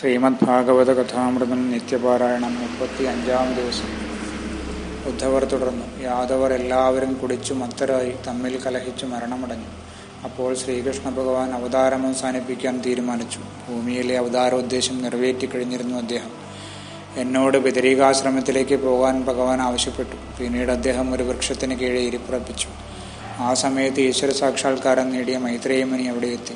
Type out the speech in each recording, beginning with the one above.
ശ്രീമദ് ഭാഗവത കഥാമൃതം നിത്യപാരായണം മുപ്പത്തി അഞ്ചാം ദിവസം. ഉദ്ധവർ തുടർന്നു. യാദവർ എല്ലാവരും കുടിച്ചു മത്തരായി തമ്മിൽ കലഹിച്ചു മരണമടഞ്ഞു. അപ്പോൾ ശ്രീകൃഷ്ണ ഭഗവാൻ അവതാരം അവസാനിപ്പിക്കാൻ തീരുമാനിച്ചു. ഭൂമിയിലെ അവതാരോദ്ദേശം നിറവേറ്റിക്കഴിഞ്ഞിരുന്നു അദ്ദേഹം. എന്നോട് ബദരീകാശ്രമത്തിലേക്ക് പോകാൻ ഭഗവാൻ ആവശ്യപ്പെട്ടു. പിന്നീട് അദ്ദേഹം ഒരു വൃക്ഷത്തിന് കീഴെ ഇരിപ്പുറപ്പിച്ചു. ആ സമയത്ത് ഈശ്വര സാക്ഷാത്കാരം നേടിയ മൈത്രേയമുനി അവിടെ എത്തി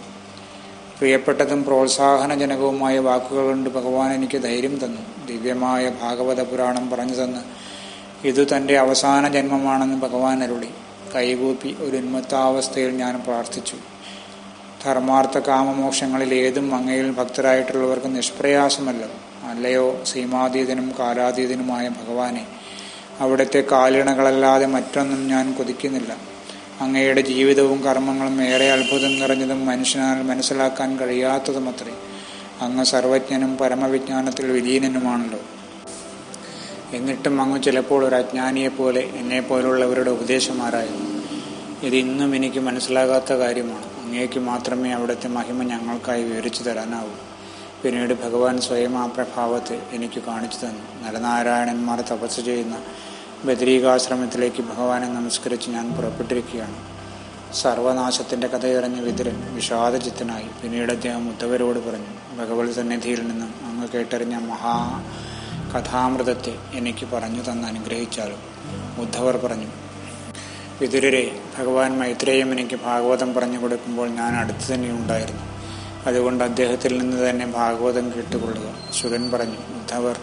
പ്രിയപ്പെട്ടതും പ്രോത്സാഹനജനകവുമായ വാക്കുകൾ കൊണ്ട് ഭഗവാൻ എനിക്ക് ധൈര്യം തന്നു. ദിവ്യമായ ഭാഗവത പുരാണം പറഞ്ഞു തന്ന്. ഇത് തന്റെ അവസാന ജന്മമാണെന്ന് ഭഗവാൻ അരുളി. കൈകൂപ്പി ഒരു ഉന്മത്താവസ്ഥയിൽ ഞാൻ പ്രാർത്ഥിച്ചു. ധർമാർത്ഥ കാമമോക്ഷങ്ങളിൽ ഏതും അങ്ങയിൽ ഭക്തരായിട്ടുള്ളവർക്ക് നിഷ്പ്രയാസമല്ലോ. അല്ലയോ സീമാതീതനും കാലാതീതനുമായ ഭഗവാനെ അവിടുത്തെ കാലിണകളല്ലാതെ മറ്റൊന്നും ഞാൻ കൊതിക്കുന്നില്ല. അങ്ങയുടെ ജീവിതവും കർമ്മങ്ങളും ഏറെ അത്ഭുതം നിറഞ്ഞതും മനുഷ്യനാൽ മനസ്സിലാക്കാൻ കഴിയാത്തതും അത്രേ. അങ്ങ് സർവജ്ഞനും പരമവിജ്ഞാനത്തിൽ വിലീനനുമാണല്ലോ എന്നിട്ടും അങ്ങ് ചിലപ്പോൾ ഒരു അജ്ഞാനിയെപ്പോലെ എന്നെപ്പോലുള്ളവരുടെ ഉപദേശമാരായിരുന്നു. ഇത് ഇന്നും എനിക്ക് മനസ്സിലാകാത്ത കാര്യമാണ്. അങ്ങേക്ക് മാത്രമേ അവിടുത്തെ മഹിമ ഞങ്ങൾക്കായി വിവരിച്ചു തരാനാവൂ. പിന്നീട് ഭഗവാൻ സ്വയം ആ പ്രഭാവത്തെ എനിക്ക് കാണിച്ചു തന്നു. നരനാരായണന്മാർ തപസ് ചെയ്യുന്ന ബദരീകാശ്രമത്തിലേക്ക് ഭഗവാനെ നമസ്കരിച്ച് ഞാൻ പുറപ്പെട്ടിരിക്കുകയാണ്. സർവനാശത്തിന്റെ കഥയറിഞ്ഞ വിതുരൻ വിഷാദചിത്തനായി പിന്നീട് അദ്ദേഹം ഉദ്ധവരോട് പറഞ്ഞു ഭഗവത് സന്നിധിയിൽ നിന്നും അങ്ങ് കേട്ടറിഞ്ഞ മഹാ കഥാമൃതത്തെ എനിക്ക് പറഞ്ഞു തന്ന് അനുഗ്രഹിച്ചാലും ഉദ്ധവർ പറഞ്ഞു. വിതുരരെ ഭഗവാൻ മൈത്രേയം എനിക്ക് ഭാഗവതം പറഞ്ഞു കൊടുക്കുമ്പോൾ ഞാൻ അടുത്തു തന്നെ ഉണ്ടായിരുന്നു. അതുകൊണ്ട് അദ്ദേഹത്തിൽ നിന്ന് തന്നെ ഭാഗവതം കേട്ടുകൊള്ളുക ശുരൻ പറഞ്ഞു. ഉദ്ധവർ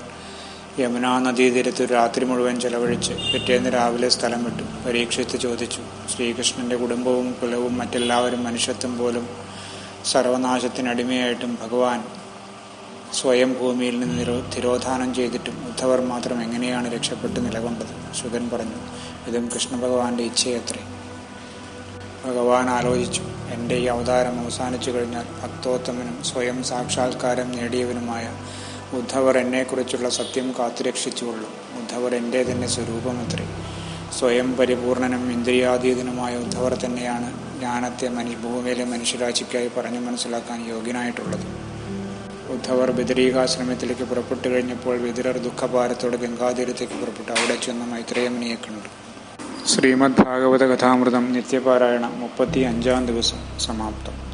യമുനാ നദീതീരത്ത് രാത്രി മുഴുവൻ ചെലവഴിച്ച് പിറ്റേന്ന് രാവിലെ സ്ഥലം വിട്ടു. പരീക്ഷിച്ച് ചോദിച്ചു ശ്രീകൃഷ്ണന്റെ കുടുംബവും കുലവും മറ്റെല്ലാവരും മനുഷ്യത്വം പോലും സർവനാശത്തിനടിമയായിട്ടും ഭഗവാൻ സ്വയം ഭൂമിയിൽ നിന്ന് നിരോ തിരോധാനം ചെയ്തിട്ടും ഉദ്ധവർ മാത്രം എങ്ങനെയാണ് രക്ഷപ്പെട്ട് നിലകൊണ്ടത്? ശുഗൻ പറഞ്ഞു ഇതും കൃഷ്ണഭഗവാന്റെ ഇച്ഛയത്രേ. ഭഗവാൻ ആലോചിച്ചു എന്റെ ഈ അവതാരം അവസാനിച്ചു കഴിഞ്ഞാൽ ഭക്തോത്തമനും സ്വയം സാക്ഷാത്കാരം നേടിയവനുമായ ഉദ്ധവർ എന്നെക്കുറിച്ചുള്ള സത്യം കാത്തുരക്ഷിച്ചുകൊള്ളു. ഉദ്ധവർ എന്റെ തന്നെ സ്വരൂപമത്രേ. സ്വയം പരിപൂർണനും ഇന്ദ്രിയാതീതനുമായ ഉദ്ധവർ തന്നെയാണ് ജ്ഞാനത്തെ മനു ഭൂമിയിലെ മനുഷ്യരാശിക്കായി പറഞ്ഞു മനസ്സിലാക്കാൻ യോഗ്യനായിട്ടുള്ളത്. ഉദ്ധവർ ബദരീകാശ്രമത്തിലേക്ക് പുറപ്പെട്ടു കഴിഞ്ഞപ്പോൾ വിതുരർ ദുഃഖഭാരത്തോടെ ഗംഗാതീരത്തേക്ക് പുറപ്പെട്ടു. അവിടെ ചെന്ന മൈത്രേയമുനിയെ കണ്ടു. ശ്രീമദ് ഭാഗവത കഥാമൃതം നിത്യപാരായണം മുപ്പത്തി അഞ്ചാം ദിവസം സമാപ്തം.